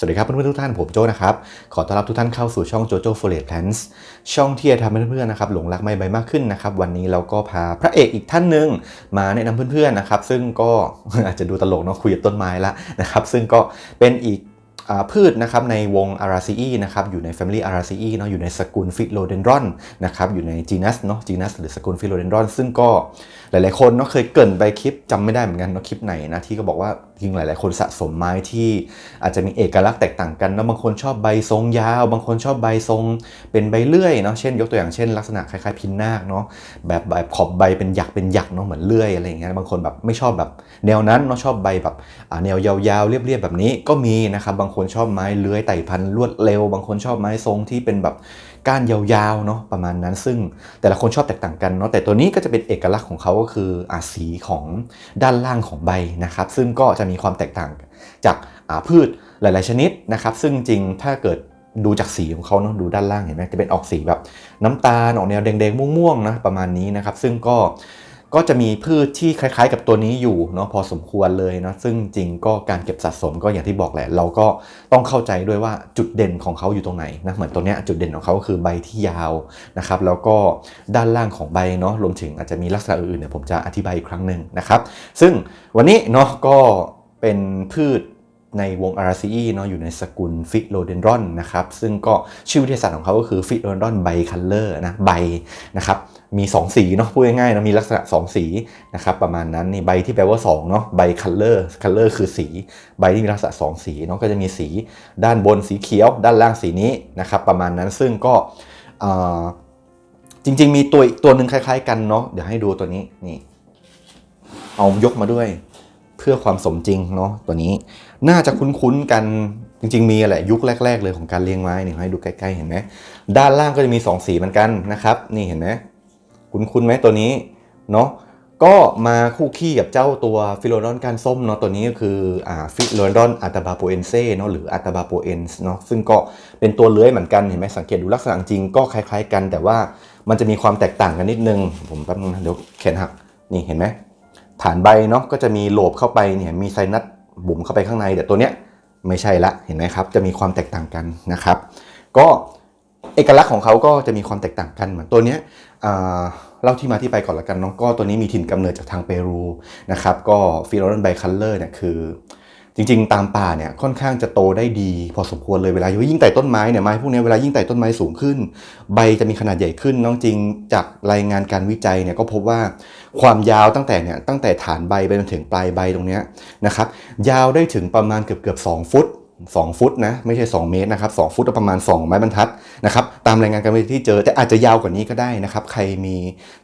สวัสดีครับเพื่อนๆทุกท่านผมโจนะครับ ขอต้อนรับทุกท่านเข้าสู่ช่อง JoJo f o r e s t Plans ช่องที่จะทำให้เพื่อนๆนะครับหลงรักไม่ใบมากขึ้นนะครับวันนี้เราก็พาพระเอกอีกท่านหนึ่งมาแนะนำเพื่อนๆนะครับซึ่งก็อาจจะดูตลกเนาะคุยกับต้นไม้ละนะครับซึ่งก็เป็นอีกอพืชนะครับในวง Araceae นะครับอยู่ใน Family Araceae เนาะอยู่ในสกุล Philodendron นะครับอยู่ใน genus เนาะ genus หรือสกุล Philodendron ซึ่งก็หลายๆคนเนาะเคยเกินไปคลิปจำไม่ได้เหมือนกันเนาะคลิปไหนนะที่ก็บอกว่า จริงหลาย ๆ คนสะสมไม้ที่อาจจะมีเอกลักษณ์แตกต่างกันเนาะบางคนชอบใบทรงยาว บางคนชอบใบทรงเป็นใบเลื่อยเนาะเช่น ยกตัวอย่างเช่น ลักษณะคล้ายๆพินนาคเนาะแบบแบบขอบใบเป็นหยักเป็นหยักเนาะเหมือนเลื่อยอะไรอย่างเงี้ยบางคนแบบไม่ชอบแบบแนวนั้นเนาะชอบใบแบบแนวยาวๆเรียบๆแบบนี้ก็มีนะครับบางคนชอบไม้เลื้อยไต่พันรวดเร็ว บางคนชอบไม้ทรงที่เป็นแบบ ก้านยาวๆเนาะประมาณนั้น ซึ่งแต่ละคนชอบแตกต่างกันเนาะแต่ตัวนี้ก็จะเป็นเอกลักษณ์ของเขาก็คืออาสีของด้านล่างของใบนะครับ ซึ่งก็จะมีความแตกต่างจากอาพืชหลาย ๆ ชนิดนะครับ ซึ่งจริงถ้าเกิดดูจากสีของเขาเนาะดูด้านล่างเห็นไหมจะเป็นออกสีแบบน้ำตาลออกแนวแดงๆม่วงๆนะประมาณนี้นะครับ ซึ่งก็ ก็จะมีพืชที่คล้ายๆ กับตัวนี้อยู่เนาะพอสมควรเลยนะซึ่งจริงก็การเก็บสะสมก็อย่างที่บอกแหละ เราก็ต้องเข้าใจด้วยว่าจุดเด่นของเขาอยู่ตรงไหนนะเหมือนตัวเนี้ยจุดเด่นของเขาก็คือใบที่ยาวนะครับแล้วก็ด้านล่างของใบเนาะรวมถึงอาจจะมีลักษณะอื่นๆเนี่ยผมจะอธิบายอีกครั้งหนึ่งนะครับ ซึ่งวันนี้เนาะก็เป็นพืช ในวง RCE เนาะอยู่ในสกุล Philodendron นะครับ ซึ่งก็ชื่อวิทยาศาสตร์ของเขาก็คือ Philodendron bicolor นะใบนะครับ มี 2 สีเนาะพูดง่ายๆนะมีลักษณะ 2 สีนะครับ ประมาณนั้นนี่ใบที่แปลว่า2เนาะใบ color color คือสี ใบที่มีลักษณะ 2 สีเนาะก็จะมีสีด้านบนสีเขียว ด้านล่างสีนี้นะครับ ประมาณนั้นซึ่งก็จริง ๆ มีตัวอีกตัวหนึ่งคล้าย ๆ กันเนาะเดี๋ยวให้ดูตัวนี้นี่เอายกมาด้วย เพื่อความสมจริงเนาะตัวนี้น่าจะคุ้นๆกันจริงๆมีแหละยุคแรก ๆ เลยของการเลี้ยงไม้นี่ให้ดูใกล้ๆเห็นไหมด้านล่างก็จะมี 2 สีเหมือนกันนะครับ นี่เห็นไหมคุ้นๆไหมตัวนี้เนาะก็มาคู่ขี้กับเจ้าตัวฟิโลดอนการส้มเนาะตัวนี้ก็คืออ่าฟิโลดอนอัตบาโปเอนเซเนาะหรืออัตบาโปเอนส์เนาะซึ่งก็เป็นตัวเลื้อยเหมือนกันเห็นไหมสังเกตดูลักษณะจริงก็คล้าย ๆ กัน แต่ว่ามันจะมีความแตกต่างกันนิดนึง ผมแป๊บนึงนะเดี๋ยวแขนหักนี่เห็นไหม ฐานใบเนาะก็จะมีโหลบเข้าไปเนี่ยมีไซนัสบุ๋มเข้าไปข้างในแต่ตัวเนี้ยไม่ใช่ละเห็นไหมครับ จะมีความแตกต่างกันนะครับ ก็เอกลักษณ์ของเขาก็จะมีความแตกต่างกันเหมือนตัวเนี้ยอ่าเล่าที่มาที่ไปก่อนละกันเนาะก็ตัวนี้มีถิ่นกำเนิดจากทางเปรูนะครับก็ฟิโลนไบคัลเลอร์เนี่ยคือ จริงๆ ตามป่าเนี่ยค่อนข้างจะโตได้ดี พอสมควรเลยเวลายิ่งไต่ต้นไม้เนี่ยไม้พวกนี้เวลายิ่งไต่ต้นไม้สูงขึ้น ใบจะมีขนาดใหญ่ขึ้นน้องจริงจากรายงานการวิจัยเนี่ยก็พบว่าความยาวตั้งแต่เนี่ยตั้งแต่ฐานใบไปจนถึงปลายใบตรงเนี้ยนะครับยาวได้ถึงประมาณเกือบเกือบสฟุต 2 ฟุตนะไม่ใช่ 2 เมตรนะครับ2ฟุตประมาณ 2 ไม้บรรทัดนะครับตามรายงานการวิที่เจอแต่อาจจะยาวกว่านี้ก็ได้นะครับ ใครมี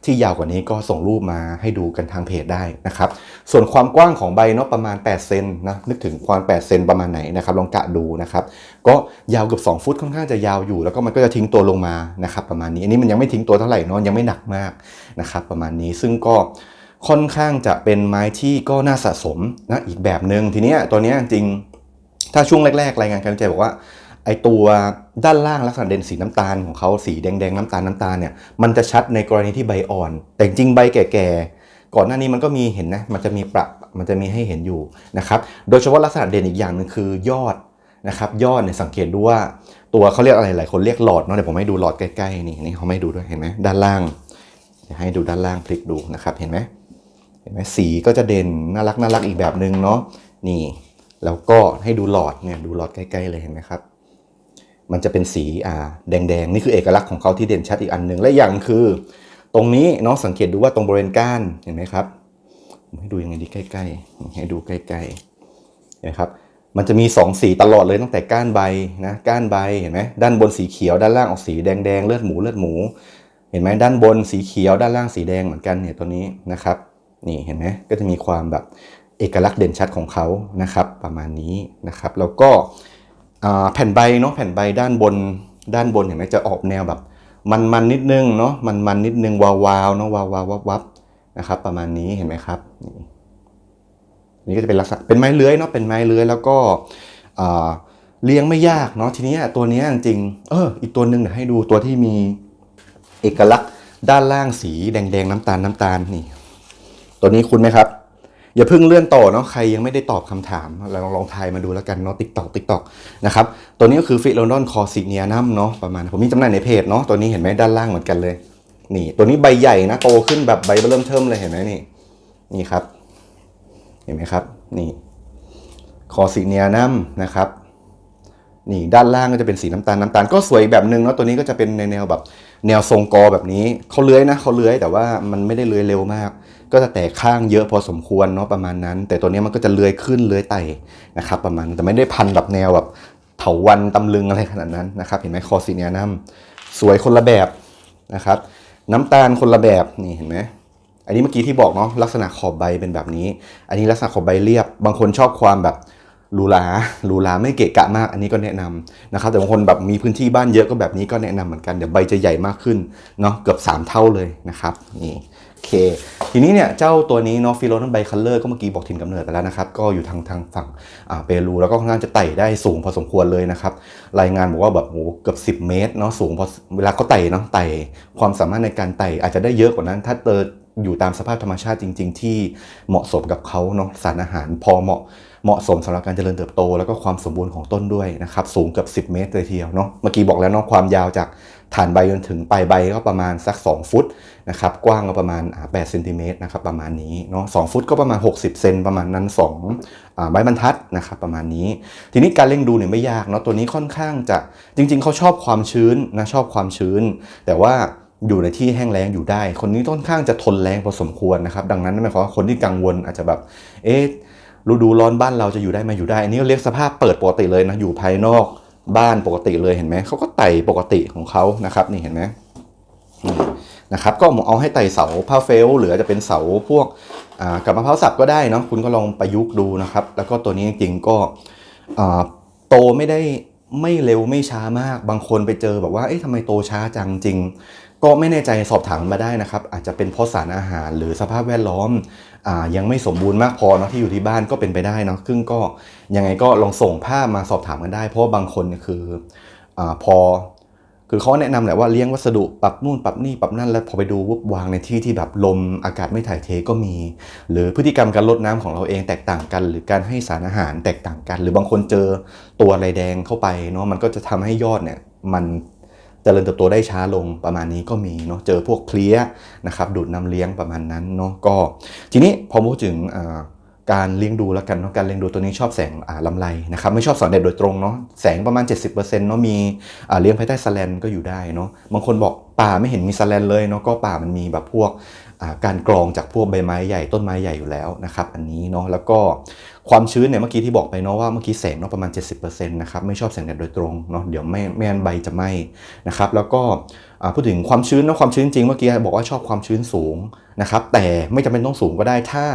ที่ยาวกว่านี้ก็ส่งรูปมาให้ดูกันทางเพจได้นะครับส่วนความกว้างของใบเนาะประมาณ8เซนนะนึกถึงความ8เซนประมาณไหนนะครับลองกะดูนะครับก็ยาวเกือบ2 ฟุตค่อนข้างจะยาวอยู่ แล้วก็มันก็จะทิ้งตัวลงมานะครับประมาณนี้อันนี้มันยังไม่ทิ้งตัวเท่าไหร่เนาะยังไม่หนักมากนะครับประมาณนี้ซึ่งก็ค่อนข้างจะเป็นไม้ที่ก็น่าสะสมนะอีกแบบหนึ่งทีเนี้ยตัวเนี้ยจริง ถ้าช่วงแรกๆ รายงานการวิจัยบอกว่าไอตัวด้านล่างลักษณะเด่นสีน้ำตาลของเขาสีแดงๆน้ำตาลน้ำตาลเนี่ยมันจะชัดในกรณีที่ใบอ่อน แต่จริงใบแก่ๆก่อนหน้านี้มันก็มีเห็นนะมันจะมีปรับมันจะมีให้เห็นอยู่นะครับโดยเฉพาะลักษณะเด่นอีกอย่างหนึ่งคือยอดนะครับยอดเนี่ยสังเกตดูว่าตัวเขาเรียกอะไรหลายคนเรียกหลอดเนาะเดี๋ยวผมให้ดูหลอดใกล้ๆนี่นี่เขาไม่ดูด้วยเห็นไหมด้านล่างเดี๋ยวให้ดูด้านล่างพลิกดูนะครับเห็นไหมเห็นไหมสีก็จะเด่นน่ารักน่ารักอีกแบบหนึ่งเนาะนี่ แล้วก็ให้ดูหลอดเนี่ยดูหลอดใกล้ๆเลยเห็นไหมครับ มันจะเป็นสีอ่าแดงๆ นี่คือเอกลักษณ์ของเขาที่เด่นชัดอีกอันหนึ่งและอย่างคือ ตรงนี้เนาะสังเกตดูว่าตรงบริเวณก้านเห็นไหมครับให้ดูยังไงดีใกล้ๆให้ดูใกล้ๆเห็นไหมครับมันจะมีสองสีตลอดเลยตั้งแต่ก้านใบนะก้านใบเห็นไหมด้านบนสีเขียวด้านล่างออกสีแดงๆเลือดหมูเลือดหมู เห็นไหมด้านบนสีเขียวด้านล่างสีแดงเหมือนกันเนี่ยตัวนี้นะครับ นี่เห็นไหมก็จะมีความแบบ เอกลักษณ์เด่นชัดของเขานะครับประมาณนี้นะครับ แล้วก็แผ่นใบเนาะแผ่นใบด้านบนด้านบนเห็นไหมจะออกแนวแบบ มันๆนิดนึงเนาะมันๆนิดนึงวาวๆเนาะวาวๆวับๆนะครับประมาณนี้เห็นไหมครับนี่ก็จะเป็นลักษณะเป็นไม้เลื้อยเนาะเป็นไม้เลื้อยแล้วก็เลี้ยงไม่ยากเนาะทีนี้ตัวนี้จริงเอออีกตัวหนึ่งเดี๋ยวให้ดูตัวที่มีเอกลักษณ์ด้านล่างสีแดงๆน้ำตาลน้ำตาลนี่ ตัวนี้คุณไหมครับ อย่าเพิ่งเลื่อนต่อเนาะใครยังไม่ได้ตอบคำถามเราลองทายมาดูแล้วกันเนาะติ๊กตอกติ๊กตอกนะครับตัวนี้ก็คือฟิโลนดอนคอซิเนียนัมเนาะประมาณผมมีจำหน่ายในเพจเนาะตัวนี้เห็นไหมด้านล่างเหมือนกันเลย นี่ ตัวนี้ใบใหญ่นะโตขึ้นแบบใบเริ่มเทิมเลยเห็นไหมนี่นี่ครับ เห็นไหมครับ นี่คอซิเนียนัมนะครับนี่ด้านล่างก็จะเป็นสีน้ำตาลน้ำตาลก็สวยแบบนึงเนาะตัวนี้ก็จะเป็นในแนวแบบแนวทรงกอแบบนี้เขาเลื้อยนะเขาเลื้อยแต่ว่ามันไม่ได้เลื้อยเร็วมาก ก็จะแตกข้างเยอะพอสมควรเนาะประมาณนั้น แต่ตัวนี้มันก็จะเลื้อยขึ้นเลื้อยไต่นะครับประมาณแต่ไม่ได้พันแบบแนวแบบเถาวันตำลึงอะไรขนาดนั้นนะครับ เห็นไหมคอซีเนียนัมสวยคนละแบบนะครับ น้ำตาลคนละแบบนี่เห็นไหมอันนี้เมื่อกี้ที่บอกเนาะลักษณะขอบใบเป็นแบบนี้ อันนี้ลักษณะขอบใบเรียบ บางคนชอบความแบบหรูหราหรูหราไม่เกะกะมาก อันนี้ก็แนะนำนะครับ แต่บางคนแบบมีพื้นที่บ้านเยอะก็แบบนี้ก็แนะนำเหมือนกัน เดี๋ยวใบจะใหญ่มากขึ้นเนาะเกือบ 3 เท่าเลยนะครับนี่ เค ทีนี้เนี่ยเจ้าตัวนี้เนาะฟิโลนันไบคัลเลอร์ก็เมื่อกี้บอกถิ่นกำเนิดไปแล้วนะครับก็อยู่ทางทางฝั่งอ่าเปรูแล้วก็ค่อนข้างจะไต่ได้สูงพอสมควรเลยนะครับรายงานบอกว่าแบบโหเกือบ 10 เมตรเนาะสูงพอเวลาเขาไต่เนาะไต่ความสามารถในการไต่อาจจะได้เยอะกว่านั้น ถ้าเติอยู่ตามสภาพธรรมชาติจริง ๆ ที่เหมาะสมกับเขาเนาะสารอาหารพอเหมาะเหมาะสมสำหรับการเจริญเติบโต แล้วก็ความสมบูรณ์ของต้นด้วยนะครับสูงเกือบ 10 เมตรเลยทีเดียวเนาะเมื่อกี้บอกแล้วเนาะความยาวจาก ฐานใบจนถึงปลายใบก็ประมาณสัก 2 ฟุตนะครับกว้างก็ประมาณ8เซนติเมตรนะครับประมาณนี้เนาะ2ฟุตก็ประมาณ 60 เซนประมาณนั้น2อ่าใบบรรทัดนะครับประมาณนี้ ทีนี้การเล่งดูเนี่ยไม่ยากเนาะตัวนี้ค่อนข้างจะจริง ๆเขาชอบความชื้นนะชอบความชื้น แต่ว่าอยู่ในที่แห้งแล้งอยู่ได้ คนนี้ค่อนข้างจะทนแรงพอสมควรนะครับ ดังนั้นหมายความว่าคนที่กังวลอาจจะแบบเอ๊ะฤดูร้อนบ้านเราจะอยู่ได้ไหมอยู่ได้ อันนี้เรียกสภาพเปิดปกติเลยนะอยู่ภายนอก บ้านปกติเลยเห็นไหมเขาก็ไต่ปกติของเขานะครับนี่เห็นไหมนี่นะครับก็เอาให้ไต่เสาผ้าเฟลหรืออาจจะเป็นเสาพวกกับมะพร้าวสับก็ได้เนาะคุณก็ลองประยุกต์ดูนะครับ แล้วก็ตัวนี้จริงๆก็โตไม่ได้ไม่เร็วไม่ช้ามาก บางคนไปเจอแบบว่าเอ๊ะทำไมโตช้าจังจริง ก็ไม่แน่ใจสอบถามมาได้นะครับ อาจจะเป็นเพราะสารอาหารหรือสภาพแวดล้อมอยังไม่สมบูรณ์มากพอเนาะที่อยู่ที่บ้านก็เป็นไปได้เนาะซึ่งก็ยังไงก็ลองส่งภาพมาสอบถามกันได้ เพราะว่าบางคนคืออพอ คือเขาแนะนำแหละว่าเลี้ยงวัสดุปรับนู่นปรับนี่ปรับนั่นแล้วพอไปดูวุบวางในที่ที่แบบลมอากาศไม่ถ่ายเทก็มี หรือพฤติกรรมการลดน้ำของเราเองแตกต่างกัน หรือการให้สารอาหารแตกต่างกัน หรือบางคนเจอตัวอะไรแดงเข้าไปเนาะมันก็จะทำให้ยอดเนี่ยมัน จริญเติบโตได้ช้าลงประมาณนี้ก็มีเนาะเจอพวกเพลี้ยนะครับดูดน้ำเลี้ยงประมาณนั้นเนาะก็ ทีนี้พอพูดถึงการเลี้ยงดูแล้วกันเนาะการเลี้ยงดูตัวนี้ชอบแสงลำไรนะครับไม่ชอบแสงแดดโดยตรงเนาะแสงประมาณ 70%เนาะมีเลี้ยงภายใต้สแลนก็อยู่ได้เนาะบางคนบอกป่าไม่เห็นมีสแลนเลยเนาะก็ป่ามันมีแบบพวกการกรองจากพวกใบไม้ใหญ่ต้นไม้ใหญ่อยู่แล้วนะครับอันนี้เนาะแล้วก็ ความชื้นเนี่ยเมื่อกี้ที่บอกไปเนาะว่าเมื่อกี้แสงเนาะประมาณ 70%นะครับไม่ชอบแสงแดดโดยตรงเนาะเดี๋ยวไม่ไม่งั้นใบจะไหม้นะครับแล้วก็พูดถึงความชื้นเนาะความชื้นจริงเมื่อกี้บอกว่าชอบความชื้นสูงนะครับแต่ไม่จำเป็นต้องสูงก็ได้ถ้า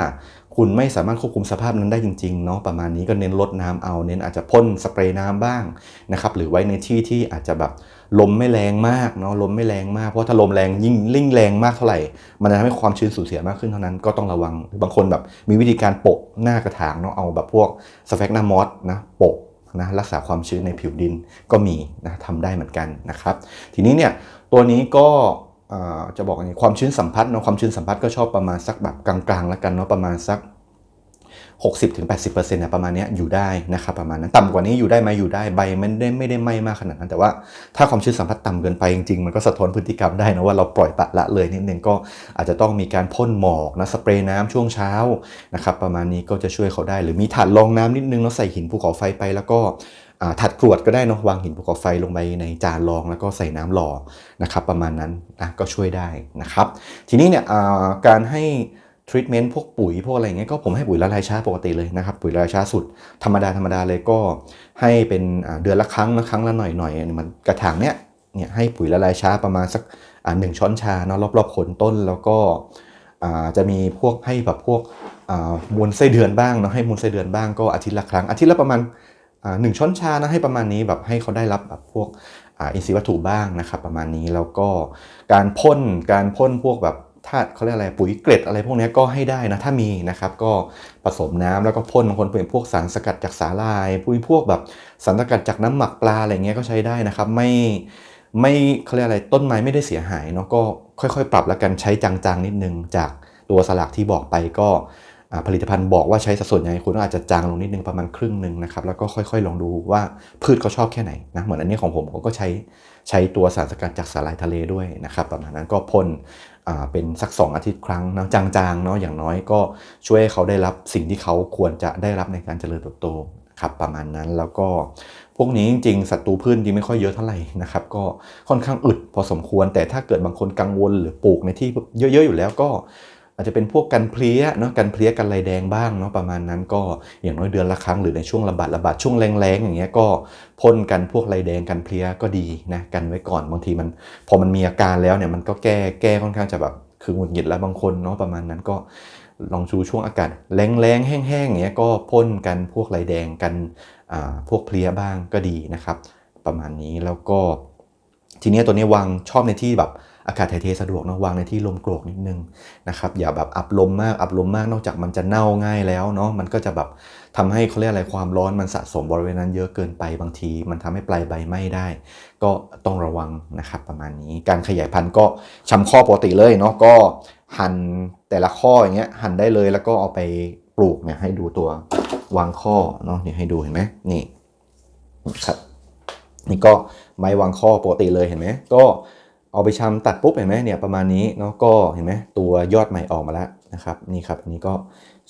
คุณไม่สามารถควบคุมสภาพนั้นได้จริงๆเนาะประมาณนี้ก็เน้นลดน้ำเอาเน้นอาจจะพ่นสเปรย์น้ำบ้างนะครับหรือไว้ในที่ที่อาจจะแบบลมไม่แรงมากเนาะลมไม่แรงมากเพราะถ้าลมแรงยิ่งลิ่งแรงมากเท่าไหร่ มันจะทำให้ความชื้นสูญเสียมากขึ้นเท่านั้นก็ต้องระวังหรือบางคนแบบมีวิธีการโปะหน้ากระถางเนาะเอาแบบพวกสเฟกนามอสนะโปะนะรักษาความชื้นในผิวดินก็มีนะทำได้เหมือนกันนะครับ ทีนี้เนี่ยตัวนี้ก็จะบอกอย่างนี้ความชื้นสัมผัสเนาะความชื้นสัมผัสก็ชอบประมาณสักแบบกลางๆแล้วกันเนาะประมาณสัก 60-80%เนี่ยประมาณนี้อยู่ได้นะครับประมาณนั้นต่ำกว่านี้อยู่ได้ไหมอยู่ได้ใบไม่ได้ไม่ได้ไหม้มากขนาดนั้น แต่ว่าถ้าความชื้นสัมผัสต่ำเกินไปจริงๆมันก็สะท้อนพฤติกรรมได้นะว่าเราปล่อยปะละเลยนิดนึงก็อาจจะต้องมีการพ่นหมอกนะสเปรย์น้ำช่วงเช้านะครับประมาณนี้ก็จะช่วยเขาได้ หรือมีถาดรองน้ำนิดนึงแล้วใส่หินภูเขาไฟไปแล้วก็ถัดกรวดก็ได้นะวางหินภูเขาไฟลงไปในจานรองแล้วก็ใส่น้ำหล่อนะครับประมาณนั้นนะก็ช่วยได้นะครับ ทีนี้เนี่ยการให้ ทรีทเมนต์พวกปุ๋ยพวกอะไรอย่างเงี้ยก็ผมให้ปุ๋ยละลายช้าปกติเลยนะครับปุ๋ยละลายช้าสุดธรรมดาธรรมดาเลยก็ให้เป็นเดือนละครั้งนะครั้งละหน่อยหน่อยมันกระถางเนี้ยเนี่ยให้ปุ๋ยละลายช้าประมาณสักหนึ่งช้อนชาเนาะรอบๆโคนต้นแล้วก็จะมีพวกให้แบบพวกมูลไส้เดือนบ้างเนาะให้มูลไส้เดือนบ้างก็อาทิตย์ละครั้งอาทิตย์ละประมาณหนึ่งช้อนชานะให้ประมาณนี้แบบให้เขาได้รับแบบพวกอินทรีย์วัตถุบ้างนะครับประมาณนี้แล้วก็การพ่นการพ่นพวกแบบ ธาตุเขาเรียกอะไรปุ๋ยเกล็ดอะไรพวกนี้ก็ให้ได้นะถ้ามีนะครับ ก็ผสมน้ำแล้วก็พ่นบางคนเป็นพวกสารสกัดจากสาลายปุ๋ยพวกแบบสารสกัดจากน้ำหมักปลาอะไรเงี้ยก็ใช้ได้นะครับ ไม่ไม่เขาเรียกอะไรต้นไม้ไม่ได้เสียหายเนาะก็ค่อยๆ ปรับแล้วกันใช้จางๆนิดนึง จากตัวสลักที่บอกไปก็ผลิตภัณฑ์บอกว่าใช้สัดส่วนยังไงคุณก็อาจจะจางลงนิดนึงประมาณครึ่งหนึ่งนะครับแล้วก็ค่อยๆ ลองดูว่าพืชเขาชอบแค่ไหนนะเหมือนอันนี้ของผมผมก็ใช้ใช้ตัวสารสกัดจากสาหร่ายทะเลด้วยนะครับประมาณนั้นก็พ่น เป็นสัก 2 อาทิตย์ครั้งนะจางๆเนาะอย่างน้อยก็ช่วยให้เขาได้รับสิ่งที่เขาควรจะได้รับในการเจริญเติบโตครับประมาณนั้นแล้วก็พวกนี้จริงๆศัตรูพืชจริงไม่ค่อยเยอะเท่าไหร่นะครับก็ค่อนข้างอึดพอสมควรแต่ถ้าเกิดบางคนกังวลหรือปลูกในที่เยอะๆอยู่แล้วก็ อาจจะเป็นพวกกันเพลี้ยเนาะกันเพลี้ยกันลายแดงบ้างเนาะประมาณนั้นก็อย่างน้อยเดือนละครั้งหรือในช่วงระบาดระบาดช่วงแรงๆอย่างเงี้ยก็พ่นกันพวกลายแดงกันเพลี้ยก็ดีนะกันไว้ก่อนบางทีมัน พอมันมีอาการแล้วเนี่ยมันก็แก้แก้ค่อนข้างจะแบบคือหงุดหงิดแล้วบางคนเนาะประมาณนั้นก็ลองชูช่วงอากาศแรงๆแห้งๆอย่างเงี้ยก็พ่นกันพวกลายแดงกันอ่าพวกเพลี้ยบ้างก็ดีนะครับ ประมาณนี้แล้วก็ทีเนี้ยตัวนี้วางชอบในที่แบบ อากาศถ่ายเทสะดวกนะวางในที่ลมโกรกนิดนึงนะครับอย่าแบบอับลมมากอับลมมากนอกจากมันจะเน่าง่ายแล้วเนาะมันก็จะแบบทำให้เขาเรียกอะไรความร้อนมันสะสมบริเวณนั้นเยอะเกินไปบางที มันทำให้ปลายใบไหม้ได้ ก็ต้องระวังนะครับประมาณนี้ การขยายพันธุ์ก็ชำข้อปกติเลยเนาะก็หั่นแต่ละข้ออย่างเงี้ยหั่นได้เลยแล้วก็เอาไปปลูกเนี่ยให้ดูตัววางข้อเนาะเนี่ให้ดูเห็นไหมนี่ครับนี่ก็ไม้วางข้อปกติเลยเห็นไหมก็ เอาไปชำตัดปุ๊บเห็นไหมเนี่ยประมาณนี้เนาะก็เห็นไหมตัวยอดใหม่ออกมาแล้วนะครับนี่ครับอันนี้ก็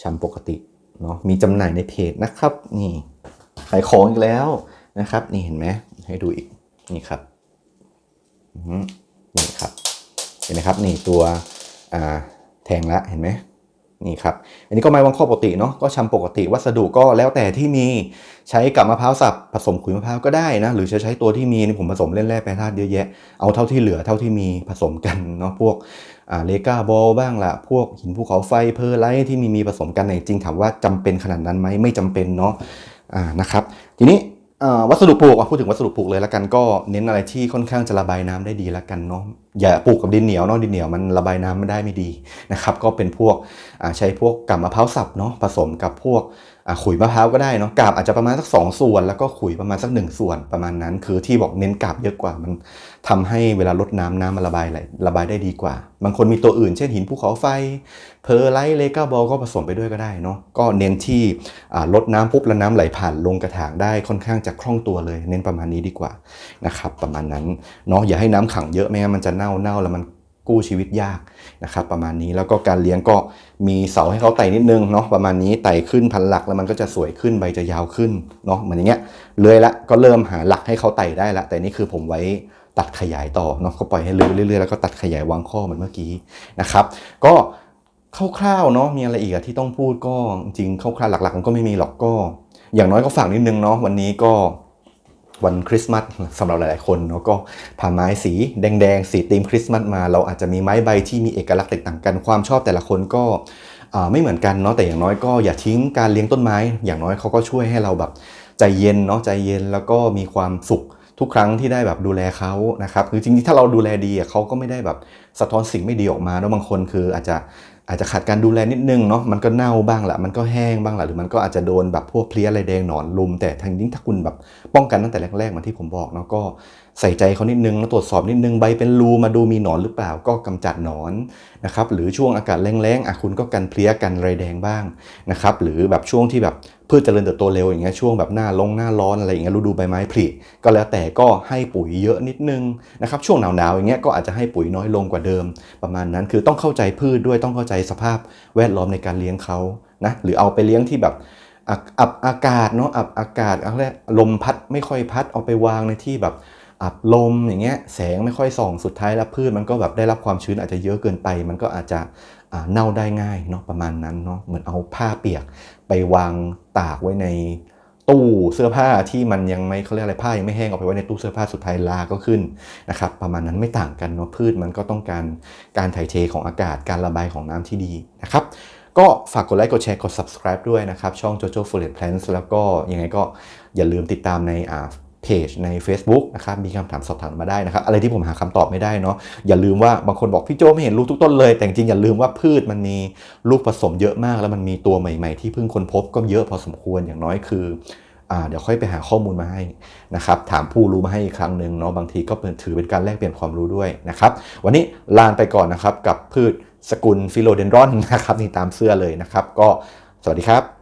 ชำปกติเนาะมีจำหน่ายในเพจนะครับนี่ขายของอีกแล้วนะครับ นี่เห็นไหมให้ดูอีกนี่ครับนี่ครับเห็นไหมครับนี่ตัวแทงละเห็นไหม นี่ครับ อันนี้ก็ไม้วางข้อปกติเนาะ ก็ชำปกติ วัสดุก็แล้วแต่ที่มีใช้กับมะพร้าวสับผสมขุยมะพร้าวก็ได้นะ หรือจะใช้ตัวที่มีนี่ผมผสมเล่นแร่แปรธาตุเยอะแยะ เอาเท่าที่เหลือเท่าที่มีผสมกันเนาะ พวกอ่าเลกาบอลบ้างละพวกหินภูเขาไฟเพอร์ไลท์ที่มีมีผสมกันในจริงถามว่าจำเป็นขนาดนั้นไหมไม่จำเป็นเนาะอ่านะครับ ทีนี้ วัสดุปลูกพูดถึงวัสดุปลูกเลยละกันก็เน้นอะไรที่ค่อนข้างจะระบายน้ำได้ดีละกันเนาะอย่าปลูกกับดินเหนียวเนาะดินเหนียวมันระบายน้ำไม่ได้ไม่ดีนะครับก็เป็นพวกใช้พวกกับมะพร้าวสับเนาะผสมกับพวก ขุยมะพร้าวก็ได้เนาะกาบอาจจะประมาณสัก2ส่วน แล้วก็ขุยประมาณสัก1ส่วนประมาณนั้น คือที่บอกเน้นกาบเยอะกว่ามันทำให้เวลาลดน้ำน้ำมันระบายไหลระบายได้ดีกว่า บางคนมีตัวอื่นเช่นหินภูเขาไฟ เพอร์ไลท์เลกาบอลก็ผสมไปด้วยก็ได้เนาะก็เน้นที่ลดน้ำปุ๊บแล้วน้ำไหลผ่านลงกระถางได้ค่อนข้างจะคล่องตัวเลย เน้นประมาณนี้ดีกว่านะครับประมาณนั้นเนาะอย่าให้น้ำขังเยอะไม่งั้นมันจะเน่าเน่าแล้วมัน กู้ชีวิตยากนะครับประมาณนี้แล้วก็การเลี้ยงก็มีเสาให้เขาไต่นิดนึงเนาะประมาณนี้ไต่ขึ้นพันหลักแล้วมันก็จะสวยขึ้นใบจะยาวขึ้นเนาะเหมือนอย่างเงี้ยเลื่อยละก็เริ่มหาหลักให้เขาไต่ได้ละ แต่นี่คือผมไว้ตัดขยายต่อเนาะก็ปล่อยให้เลื่อยเรื่อยๆแล้วก็ตัดขยายวางข้อเหมือนเมื่อกี้นะครับก็คร่าวๆเนาะมีอะไรอีกที่ต้องพูดก็จริงคร่าวๆหลักๆมันก็ไม่มีหรอกก็ อย่างน้อยก็ฝากนิดนึงเนาะวันนี้ก็ วันคริสต์มาสสำหรับหลายๆคนเนาะก็ผ่าไม้สีแดงๆสีธีมคริสต์มาสมา เราอาจจะมีไม้ใบที่มีเอกลักษณ์แตกต่างกันความชอบแต่ละคนก็ไม่เหมือนกันเนาะแต่อย่างน้อยก็อย่าทิ้งการเลี้ยงต้นไม้ อย่างน้อยเขาก็ช่วยให้เราแบบใจเย็นเนาะใจเย็นแล้วก็มีความสุขทุกครั้งที่ได้แบบดูแลเขานะครับคือจริงๆถ้าเราดูแลดีอะเขาก็ไม่ได้แบบสะท้อนสิ่งไม่ดีออกมาแล้วบางคนคืออาจจะอาจจะขาดการดูแลนิดนึงเนาะมันก็เน่าบ้างแหละมันก็แห้งบ้างแหละหรือมันก็อาจจะโดนแบบพวกเพลี้ยอะไรแดงหนอนลุม แต่ทางยิ่งถ้าคุณแบบ ป้องกันตั้งแต่แรกๆเหมือนที่ผมบอกเนาะก็ใส่ใจเขานิดนึงแล้วตรวจสอบนิดนึงใบเป็นรูมาดูมีหนอนหรือเปล่าก็กำจัดหนอนนะครับหรือช่วงอากาศแรงๆอะคุณก็กันเพลี้ยกันไรแดงบ้างนะครับหรือแบบช่วงที่แบบพืชเจริญเติบโตเร็วอย่างเงี้ยช่วงแบบหน้าลงหน้าร้อนอะไรอย่างเงี้ยฤดูใบไม้ผลิก็แล้วแต่ก็ให้ปุ๋ยเยอะนิดนึงนะครับช่วงหนาวๆอย่างเงี้ยก็อาจจะให้ปุ๋ยน้อยลงกว่าเดิม ประมาณนั้นคือต้องเข้าใจพืชด้วยต้องเข้าใจสภาพแวดล้อมในการเลี้ยงเขานะหรือเอาไปเลี้ยงที่แบบ อับอากาศเนาะอับอากาศอะไรลมพัดไม่ค่อยพัดเอาไปวางในที่แบบอับลมอย่างเงี้ยแสงไม่ค่อยส่องสุดท้ายแล้วพืชมันก็แบบได้รับความชื้นอาจจะเยอะเกินไป มันก็อาจจะเน่าได้ง่ายเนาะประมาณนั้นเนาะเหมือนเอาผ้าเปียกไปวางตากไว้ในตู้เสื้อผ้าที่มันยังไม่เขาเรียกอะไรผ้ายังไม่แห้งเอาไปไว้ในตู้เสื้อผ้าสุดท้ายลาก็ขึ้นนะครับประมาณนั้นไม่ต่างกันเนาะพืชมันก็ต้องการการถ่ายเทของอากาศการระบายของน้ำที่ดีนะครับ ก็ฝากกดไลค์กดแชร์กด subscribe ด้วยนะครับ ช่อง Jojo f o r e s t Plants แล้วก็ยังไงก็อย่าลืมติดตามในอ่าเพจใน Facebook นะครับมีคำถามสอบถามมาได้นะครับ อะไรที่ผมหาคำตอบไม่ได้เนาะอย่าลืมว่าบางคนบอกพี่โจไม่เห็นลูกทุกต้นเลย แต่จริงอย่าลืมว่าพืชมันมีลูกผสมเยอะมาก แล้วมันมีตัวใหม่ ๆ ที่เพิ่งค้นพบก็เยอะพอสมควรอย่างน้อยคืออเดี๋ยวค่อยไปหาข้อมูลมาให้นะครับ ถามผู้รู้มาให้อีกครั้งหนึ่งเนาะบางทีก็เป็นถือเป็นการแลกเปลี่ยนความรู้ด้วยนะครับ วันนี้ลาไปก่อนนะครับกับพืช สกุลฟิโลเดนดรอนนะครับนี่ตามเสื้อเลยนะครับ ก็สวัสดีครับ